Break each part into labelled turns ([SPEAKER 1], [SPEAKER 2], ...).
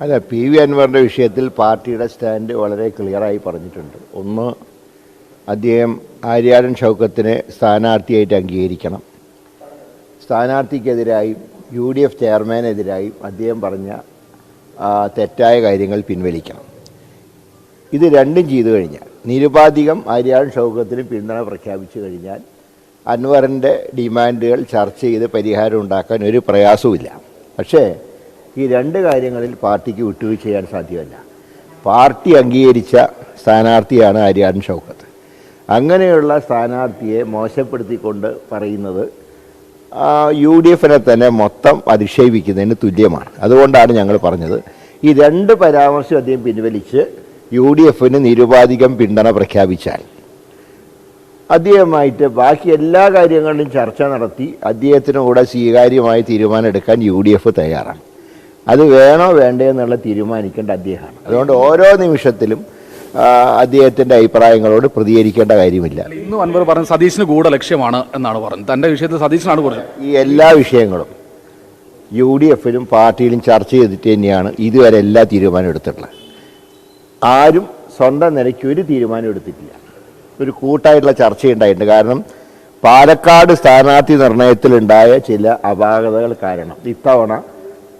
[SPEAKER 1] അല്ല P V അൻവറിന്റെ വിഷയത്തിൽ പാർട്ടിയുടെ സ്റ്റാൻഡ് വളരെ ക്ലിയറായി പറഞ്ഞിട്ടുണ്ട്. ഒന്ന് അദ്ദേഹം ആര്യാടൻ ഷൗക്കത്തിനെ സ്ഥാനാർത്ഥിയായിട്ട് അംഗീകരിക്കണം. സ്ഥാനാർത്ഥിക്കെതിരായും യു ഡി എഫ് ചെയർമാനെതിരായും അദ്ദേഹം പറഞ്ഞ തെറ്റായ കാര്യങ്ങൾ പിൻവലിക്കണം. ഇത് രണ്ടും ചെയ്തു കഴിഞ്ഞാൽ നിരുപാധികം ആര്യാടൻ ഷൗക്കത്തിന് പിന്തുണ പ്രഖ്യാപിച്ചു കഴിഞ്ഞാൽ അൻവറിന്റെ ഡിമാൻഡുകൾ ചർച്ച ചെയ്ത് പരിഹാരം ഉണ്ടാക്കാൻ ഒരു പ്രയാസവുമില്ല. പക്ഷേ ഈ രണ്ട് കാര്യങ്ങളിൽ പാർട്ടിക്ക് വിട്ടുവീഴ്ച ചെയ്യാൻ സാധ്യമല്ല. പാർട്ടി അംഗീകരിച്ച സ്ഥാനാർത്ഥിയാണ് ആര്യാടൻ ഷൗക്കത്ത്. അങ്ങനെയുള്ള സ്ഥാനാർത്ഥിയെ മോശപ്പെടുത്തിക്കൊണ്ട് പറയുന്നത് യു ഡി എഫിനെ തന്നെ മൊത്തം അധിക്ഷേപിക്കുന്നതിന് തുല്യമാണ്. അതുകൊണ്ടാണ് ഞങ്ങൾ പറഞ്ഞത്. ഈ രണ്ട് പരാമർശം അദ്ദേഹം പിൻവലിച്ച് യു ഡി എഫിന് നിരുപാധികം പിന്തുണ പ്രഖ്യാപിച്ചാൽ. അദ്ദേഹമായിട്ട് ബാക്കി എല്ലാ കാര്യങ്ങളിലും ചർച്ച നടത്തി അദ്ദേഹത്തിനൂടെ സ്വീകാര്യമായ തീരുമാനം എടുക്കാൻ യു ഡി എഫ് തയ്യാറാണ്. അത് വേണോ വേണ്ടേ എന്നുള്ള തീരുമാനിക്കേണ്ട അദ്ദേഹമാണ്. അതുകൊണ്ട് ഓരോ നിമിഷത്തിലും അദ്ദേഹത്തിന്റെ അദ്ദേഹത്തിന്റെ അഭിപ്രായങ്ങളോട് പ്രതികരിക്കേണ്ട കാര്യമില്ല.
[SPEAKER 2] ഇന്ന് അൻവർ പറഞ്ഞു സതീശിന് കൂടെ ലക്ഷ്യമാണ് എന്നാണ് പറഞ്ഞത്. തന്റെ വിഷയത്തിൽ സതീശനാണ് പറഞ്ഞത്.
[SPEAKER 1] ഈ എല്ലാ വിഷയങ്ങളും യു ഡി എഫിലും പാർട്ടിയിലും ചർച്ച ചെയ്തിട്ട് തന്നെയാണ് ഇതുവരെ എല്ലാ തീരുമാനം എടുത്തിട്ടുള്ളത്. ആരും സ്വന്തം നിലയ്ക്ക് ഒരു തീരുമാനം എടുത്തിട്ടില്ല. ഒരു കൂട്ടായിട്ടുള്ള ചർച്ചയുണ്ടായിട്ടുണ്ട് കാരണം പാലക്കാട് സ്ഥാനാർത്ഥി നിർണയത്തിലുണ്ടായ ചില അപാകതകൾ കാരണം ഇത്തവണ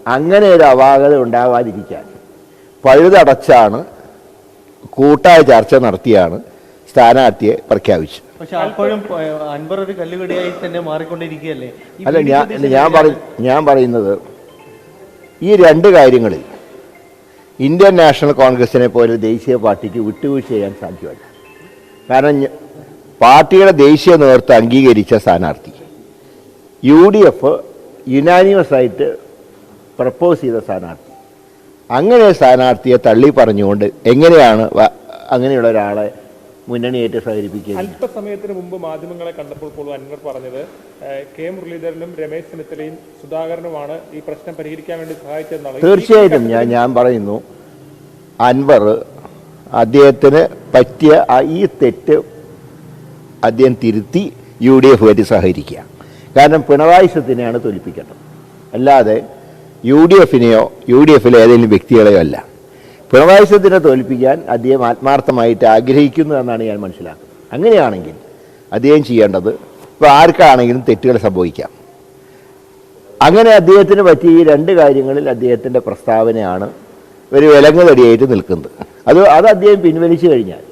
[SPEAKER 1] അങ്ങനെ ഒരു അപാകത ഉണ്ടാവാതിരിക്കാൻ. പഴുതടച്ചാണ് കൂട്ടായ ചർച്ച നടത്തിയാണ് സ്ഥാനാർത്ഥിയെ പ്രഖ്യാപിച്ചത്.
[SPEAKER 3] പക്ഷെ അപ്പോഴും ഏഹ്, അൻവർ ഒരു കല്ലുകടിയായി തന്നെ മാറിക്കൊണ്ടിരിക്കുകയല്ലേ?
[SPEAKER 1] അല്ല ഞാൻ ഞാൻ പറ ഞാൻ പറയുന്നത് ഈ രണ്ട് കാര്യങ്ങളിൽ ഇന്ത്യൻ നാഷണൽ കോൺഗ്രസിനെ പോലെ ദേശീയ പാർട്ടിക്ക് വിട്ടുവീഴ്ച ചെയ്യാൻ സാധ്യമല്ല. കാരണം പാർട്ടിയുടെ ദേശീയ നേതൃത്വം അംഗീകരിച്ച സ്ഥാനാർത്ഥി യു ഡി എഫ് യുനാനിമസ് ആയിട്ട് പ്രപ്പോസ് ചെയ്ത സ്ഥാനാർത്ഥി. അങ്ങനെ സ്ഥാനാർത്ഥിയെ തള്ളി പറഞ്ഞുകൊണ്ട് എങ്ങനെയാണ് അങ്ങനെയുള്ള ഒരാളെ മുന്നണിയേറ്റ് സഹകരിപ്പിക്കുക
[SPEAKER 4] അല്പസമയത്തിന് മുമ്പ് മാധ്യമങ്ങളെ കണ്ടപ്പോൾ പോലും അൻവർ പറഞ്ഞത് കെ മുരളീധരനും രമേശ് ചെന്നിത്തലയും സുധാകരനുമാണ് ഈ പ്രശ്നം പരിഹരിക്കാൻ വേണ്ടി സഹായിച്ചതെന്നാണ്.
[SPEAKER 1] തീർച്ചയായിട്ടും ഞാൻ ഞാൻ പറയുന്നു അൻവർ അദ്ദേഹത്തിന് പറ്റിയ ഈ തെറ്റ് അദ്ദേഹം തിരുത്തി യു ഡി എഫ് ആയിട്ട് സഹകരിക്കുക. കാരണം പിണറായി സത്തിനെയാണ് തോൽപ്പിക്കേണ്ടത്. അല്ലാതെ യു ഡി എഫിനെയോ യു ഡി എഫിലെ ഏതെങ്കിലും വ്യക്തികളെയോ അല്ല. പിണറായി സത്തിനെ തോൽപ്പിക്കാൻ അദ്ദേഹം ആത്മാർത്ഥമായിട്ട് ആഗ്രഹിക്കുന്നു എന്നാണ് ഞാൻ മനസ്സിലാക്കുന്നത്. അങ്ങനെയാണെങ്കിൽ അദ്ദേഹം ചെയ്യേണ്ടത് ഇപ്പോൾ ആർക്കാണെങ്കിലും തെറ്റുകൾ സംഭവിക്കാം. അങ്ങനെ അദ്ദേഹത്തിന് പറ്റിയ ഈ രണ്ട് കാര്യങ്ങളിൽ അദ്ദേഹത്തിന്റെ പ്രസ്താവനയാണ് ഒരു വിലങ്ങുതടിയായിട്ട് നിൽക്കുന്നത്. അത് അത് അദ്ദേഹം പിൻവലിച്ചു കഴിഞ്ഞാൽ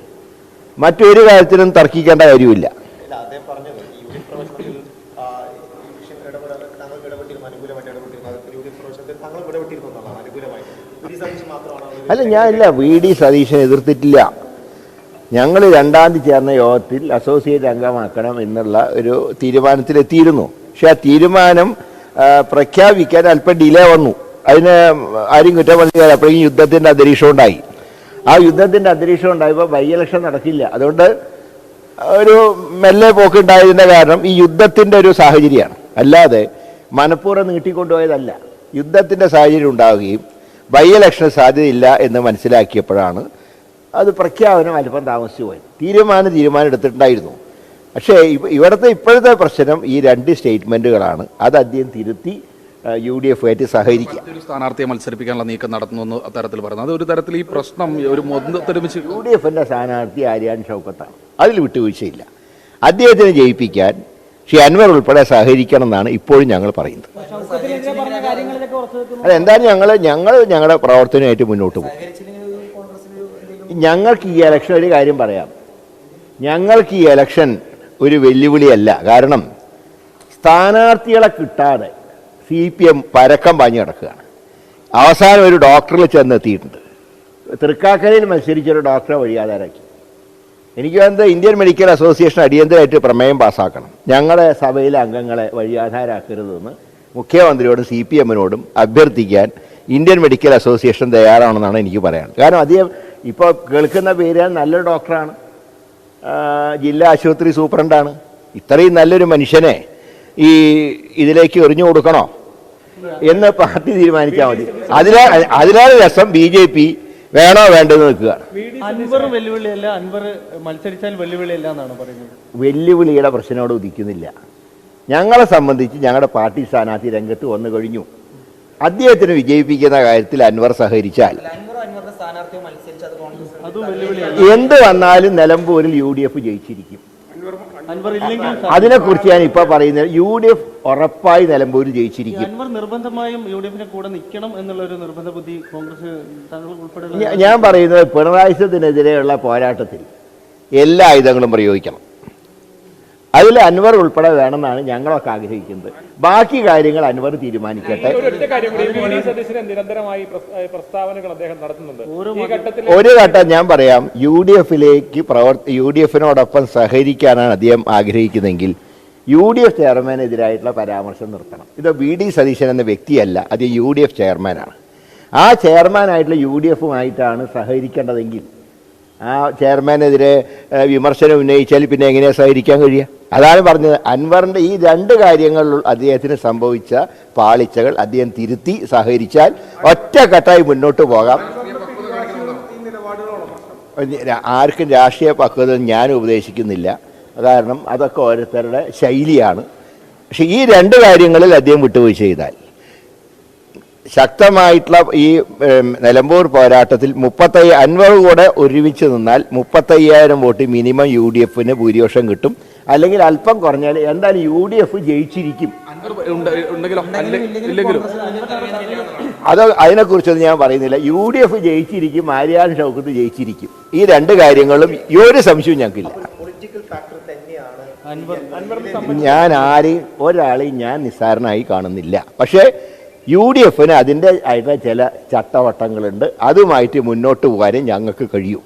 [SPEAKER 1] മറ്റൊരു കാര്യത്തിലും തർക്കിക്കേണ്ട കാര്യമില്ല
[SPEAKER 5] ഇല്ല അദ്ദേഹം പറഞ്ഞത് യു ഡി എഫ് പ്രവേശനത്തിൽ ആ, ഈ വിഷയം ഇടപെടാൻ താങ്കൾ ഇടപെട്ടിരുന്നു അനുകൂലമായിട്ട് ഇടപെട്ടിരുന്നു അത് യു ഡി എഫ് പ്രവേശനത്തിൽ താങ്കൾ ഇടപെട്ടിരുന്നു എന്നാണ് അനുകൂലമായിട്ട് വി ഡി സതീശൻ മാത്രമാണ് അത്
[SPEAKER 1] അല്ല ഞാനില്ല. വി ഡി സതീശനെ എതിർത്തിട്ടില്ല. ഞങ്ങൾ രണ്ടാം തീയതി ചേർന്ന യോഗത്തിൽ അസോസിയേറ്റ് അംഗമാക്കണം എന്നുള്ള ഒരു തീരുമാനത്തിലെത്തിയിരുന്നു. പക്ഷെ ആ തീരുമാനം പ്രഖ്യാപിക്കാൻ അല്പം ഡിലേ വന്നു. അതിന് ആരും കുറ്റം പറഞ്ഞില്ല അപ്പോഴേക്കും യുദ്ധത്തിന്റെ അന്തരീക്ഷം ഉണ്ടായി. ആ യുദ്ധത്തിന്റെ അന്തരീക്ഷം ഉണ്ടായപ്പോൾ ബൈ ഇലക്ഷൻ നടക്കില്ല. അതുകൊണ്ട് ഒരു മെല്ലെ പോക്ക് ഉണ്ടായതിന്റെ കാരണം ഈ യുദ്ധത്തിന്റെ ഒരു സാഹചര്യമാണ്. അല്ലാതെ മനഃപൂർവം നീട്ടിക്കൊണ്ടുപോയതല്ല. യുദ്ധത്തിന്റെ സാഹചര്യം ഉണ്ടാവുകയും ബൈ ഇലക്ഷന് സാധ്യതയില്ല എന്ന് മനസ്സിലാക്കിയപ്പോഴാണ് അത് പ്രഖ്യാപനം അല്പം താമസിച്ചു പോയത്. തീരുമാനം തീരുമാനം എടുത്തിട്ടുണ്ടായിരുന്നു. പക്ഷേ ഇവ- ഇവിടുത്തെ ഇപ്പോഴത്തെ പ്രശ്നം ഈ രണ്ട് സ്റ്റേറ്റ്മെന്റുകളാണ് അത് അദ്ദേഹം തിരുത്തി യു ഡി എഫ് ആയിട്ട് സഹകരിക്കുക.
[SPEAKER 2] ഒരു സ്ഥാനാർത്ഥിയെ മത്സരിപ്പിക്കാനുള്ള നീക്കം നടത്തുന്നു എന്ന് അത്തരത്തിൽ പറയുന്നത്. അത് ഒരു തരത്തിൽ ഈ പ്രശ്നം ഒരു ഒരുമിച്ച്
[SPEAKER 1] യു ഡി എഫിന്റെ സ്ഥാനാർത്ഥി ആര്യാൻ ഷൗക്കത്താണ്. അതിൽ വിട്ടുവീഴ്ചയില്ല. അദ്ദേഹത്തിനെ ജയിപ്പിക്കാൻ ശ്രീ അൻവർ ഉൾപ്പെടെ സഹകരിക്കണം എന്നാണ് ഇപ്പോഴും ഞങ്ങൾ പറയുന്നത്. അതെന്തായാലും ഞങ്ങൾ ഞങ്ങൾ ഞങ്ങളുടെ പ്രവർത്തനമായിട്ട് മുന്നോട്ട് പോകും. ഞങ്ങൾക്ക് ഈ ഇലക്ഷൻ ഒരു കാര്യം പറയാം. ഞങ്ങൾക്ക് ഈ ഇലക്ഷൻ ഒരു വെല്ലുവിളിയല്ല. കാരണം സ്ഥാനാർത്ഥികളെ കിട്ടാതെ സി പി എം പരക്കം പാഞ്ഞു കിടക്കുകയാണ്. അവസാനം ഒരു ഡോക്ടറിൽ ചെന്നെത്തിയിട്ടുണ്ട്. തൃക്കാക്കരയിൽ മത്സരിച്ചൊരു ഡോക്ടറെ വഴിയാധാരാക്കി എനിക്ക് വേണ്ടത് ഇന്ത്യൻ മെഡിക്കൽ അസോസിയേഷൻ അടിയന്തരമായിട്ട് പ്രമേയം പാസ്സാക്കണം. ഞങ്ങളുടെ സഭയിലെ അംഗങ്ങളെ വഴിയാധാരാക്കരുതെന്ന് മുഖ്യമന്ത്രിയോടും സി പി എമ്മിനോടും അഭ്യർത്ഥിക്കാൻ ഇന്ത്യൻ മെഡിക്കൽ അസോസിയേഷൻ തയ്യാറാണെന്നാണ് എനിക്ക് പറയാനുള്ളത്. കാരണം അധികം ഇപ്പോൾ കേൾക്കുന്ന പേര് നല്ലൊരു ഡോക്ടറാണ്. ജില്ലാ ആശുപത്രി സൂപ്രണ്ടാണ്. ഇത്രയും നല്ലൊരു മനുഷ്യനെ ഈ ഇതിലേക്ക് എറിഞ്ഞു കൊടുക്കണോ എന്ന് പാർട്ടി തീരുമാനിച്ചാൽ മതി. അതിലാ അതിനാണ് രസം ബി ജെ പി വേണോ വേണ്ടെന്ന്
[SPEAKER 3] നിൽക്കുക വെല്ലുവിളിയല്ല
[SPEAKER 1] വെല്ലുവിളിയുടെ പ്രശ്നമോട് ഉദിക്കുന്നില്ല. ഞങ്ങളെ സംബന്ധിച്ച് ഞങ്ങളുടെ പാർട്ടി സ്ഥാനാർത്ഥി രംഗത്ത് വന്നു കഴിഞ്ഞു. അദ്ദേഹത്തിന് വിജയിപ്പിക്കുന്ന കാര്യത്തിൽ അൻവർ സഹകരിച്ചാൽ. എന്ത് വന്നാലും നിലമ്പൂരിൽ യു ഡി എഫ് ജയിച്ചിരിക്കും.
[SPEAKER 3] അൻവർ ഇല്ലെങ്കിൽ
[SPEAKER 1] അതിനെക്കുറിച്ച് ഞാൻ ഇപ്പൊ പറയുന്നത് യു ഡി എഫ് ഉറപ്പായി നിലമ്പൂരിൽ ജയിച്ചിരിക്കും.
[SPEAKER 3] അൻവർ നിർബന്ധമായും യു ഡി എഫിന്റെ കൂടെ നിൽക്കണം എന്നുള്ള ഒരു നിർബന്ധ ബുദ്ധി കോൺഗ്രസ് താങ്കൾ ഉൾപ്പെടെയുള്ള
[SPEAKER 1] ഞാൻ പറയുന്നത് പിണറായി സത്തിനെതിരെയുള്ള പോരാട്ടത്തിൽ എല്ലാ ആയുധങ്ങളും പ്രയോഗിക്കണം. അതിൽ അൻവർ ഉൾപ്പെടെ വേണമെന്നാണ് ഞങ്ങളൊക്കെ ആഗ്രഹിക്കുന്നത്. ബാക്കി കാര്യങ്ങൾ അൻവർ തീരുമാനിക്കട്ടെ.
[SPEAKER 4] ഒരു
[SPEAKER 1] ഘട്ടം ഞാൻ പറയാം യു ഡി എഫിലേക്ക് പ്രവർത്തി യു ഡി എഫിനോടൊപ്പം സഹകരിക്കാനാണ് അദ്ദേഹം ആഗ്രഹിക്കുന്നതെങ്കിൽ യു ഡി എഫ് ചെയർമാനെതിരായിട്ടുള്ള പരാമർശം നിർത്തണം. ഇത് വി ഡി സതീശൻ എന്ന വ്യക്തിയല്ല അത് യു ഡി എഫ് ചെയർമാനാണ്. ആ ചെയർമാനായിട്ടുള്ള യു ഡി എഫുമായിട്ടാണ് സഹകരിക്കേണ്ടതെങ്കിൽ ആ ചെയർമാനെതിരെ വിമർശനം ഉന്നയിച്ചാൽ പിന്നെ എങ്ങനെയാണ് സഹകരിക്കാൻ കഴിയുക? അതാണ് പറഞ്ഞത്. അൻവറിന്റെ ഈ രണ്ട് കാര്യങ്ങളിൽ അദ്ദേഹത്തിന് സംഭവിച്ച പാളിച്ചകൾ അദ്ദേഹം തിരുത്തി സഹകരിച്ചാൽ ഒറ്റക്കെട്ടായി മുന്നോട്ട് പോകാം. ആർക്കും രാഷ്ട്രീയ പക്വത ഞാൻ ഉപദേശിക്കുന്നില്ല. കാരണം അതൊക്കെ ഓരോരുത്തരുടെ ശൈലിയാണ്. പക്ഷേ ഈ രണ്ട് കാര്യങ്ങളിൽ അദ്ദേഹം വിട്ടുപോയി ചെയ്താൽ ശക്തമായിട്ടുള്ള ഈ നിലമ്പൂർ പോരാട്ടത്തിൽ മുപ്പത്തയ്യ അൻപത് കൂടെ ഒരുമിച്ച് നിന്നാൽ മുപ്പത്തയ്യായിരം വോട്ട് മിനിമം യു ഡി എഫിന് ഭൂരിപക്ഷം കിട്ടും. അല്ലെങ്കിൽ അല്പം കുറഞ്ഞാൽ എന്തായാലും യു ഡി എഫ് ജയിച്ചിരിക്കും. അത് അതിനെക്കുറിച്ചൊന്നും ഞാൻ പറയുന്നില്ല. യു ഡി എഫ് ജയിച്ചിരിക്കും ആര്യാൻ ഷൗക്കത്ത് ജയിച്ചിരിക്കും. ഈ രണ്ട് കാര്യങ്ങളും ഈ ഒരു സംശയവും ഞങ്ങൾക്കില്ല.
[SPEAKER 5] പൊളിറ്റിക്കൽ ഫാക്ടർ തന്നെയാണ്
[SPEAKER 3] അൻവർ
[SPEAKER 1] ഞാൻ ആരെയും ഒരാളെയും ഞാൻ നിസ്സാരനായി കാണുന്നില്ല. പക്ഷേ യു ഡി എഫിന് അതിന്റെ ആയിട്ടുള്ള ചില ചട്ടവട്ടങ്ങളുണ്ട്. അതുമായിട്ട് മുന്നോട്ട് പോകാനും ഞങ്ങൾക്ക് കഴിയൂ.